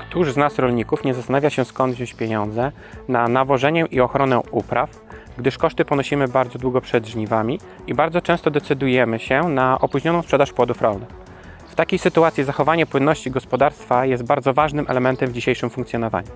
Któż z nas rolników nie zastanawia się skąd wziąć pieniądze na nawożenie i ochronę upraw, gdyż koszty ponosimy bardzo długo przed żniwami i bardzo często decydujemy się na opóźnioną sprzedaż płodów rolnych. W takiej sytuacji zachowanie płynności gospodarstwa jest bardzo ważnym elementem w dzisiejszym funkcjonowaniu.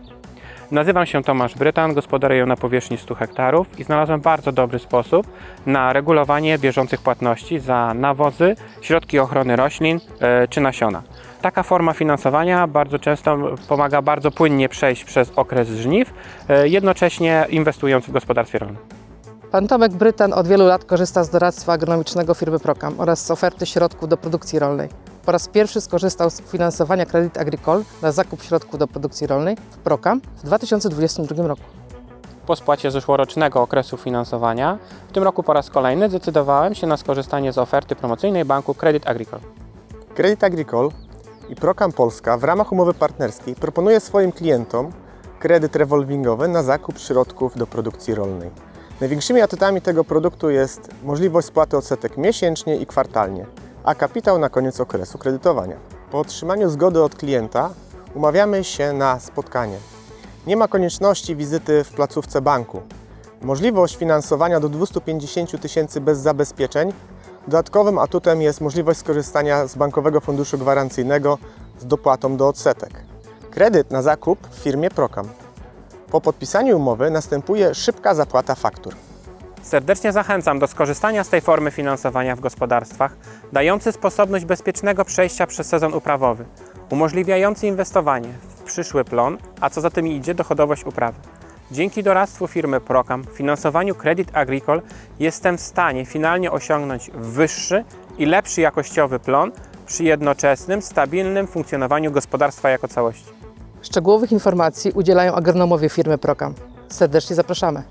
Nazywam się Tomasz Brytan, gospodaruję na powierzchni 100 hektarów i znalazłem bardzo dobry sposób na regulowanie bieżących płatności za nawozy, środki ochrony roślin e, czy nasiona. Taka forma finansowania bardzo często pomaga bardzo płynnie przejść przez okres żniw, e, jednocześnie inwestując w gospodarstwie rolnym. Pan Tomek Brytan od wielu lat korzysta z doradztwa agronomicznego firmy Prokam oraz z oferty środków do produkcji rolnej. Po raz pierwszy skorzystał z finansowania Credit Agricole na zakup środków do produkcji rolnej w Prokam w 2022 roku. Po spłacie zeszłorocznego okresu finansowania, w tym roku po raz kolejny zdecydowałem się na skorzystanie z oferty promocyjnej banku Credit Agricole. Credit Agricole i Procam Polska w ramach umowy partnerskiej proponuje swoim klientom kredyt rewolwingowy na zakup środków do produkcji rolnej. Największymi atutami tego produktu jest możliwość spłaty odsetek miesięcznie i kwartalnie, a kapitał na koniec okresu kredytowania. Po otrzymaniu zgody od klienta umawiamy się na spotkanie. Nie ma konieczności wizyty w placówce banku. Możliwość finansowania do 250 000 tysięcy bez zabezpieczeń Dodatkowym atutem jest możliwość skorzystania z Bankowego Funduszu Gwarancyjnego z dopłatą do odsetek. Kredyt na zakup w firmie Prokam. Po podpisaniu umowy następuje szybka zapłata faktur. Serdecznie zachęcam do skorzystania z tej formy finansowania w gospodarstwach, dający sposobność bezpiecznego przejścia przez sezon uprawowy, umożliwiający inwestowanie w przyszły plon, a co za tym idzie dochodowość uprawy. Dzięki doradztwu firmy Procam, finansowaniu Credit Agricole jestem w stanie finalnie osiągnąć wyższy i lepszy jakościowy plon przy jednoczesnym, stabilnym funkcjonowaniu gospodarstwa jako całości. Szczegółowych informacji udzielają agronomowie firmy Prokam. Serdecznie zapraszamy.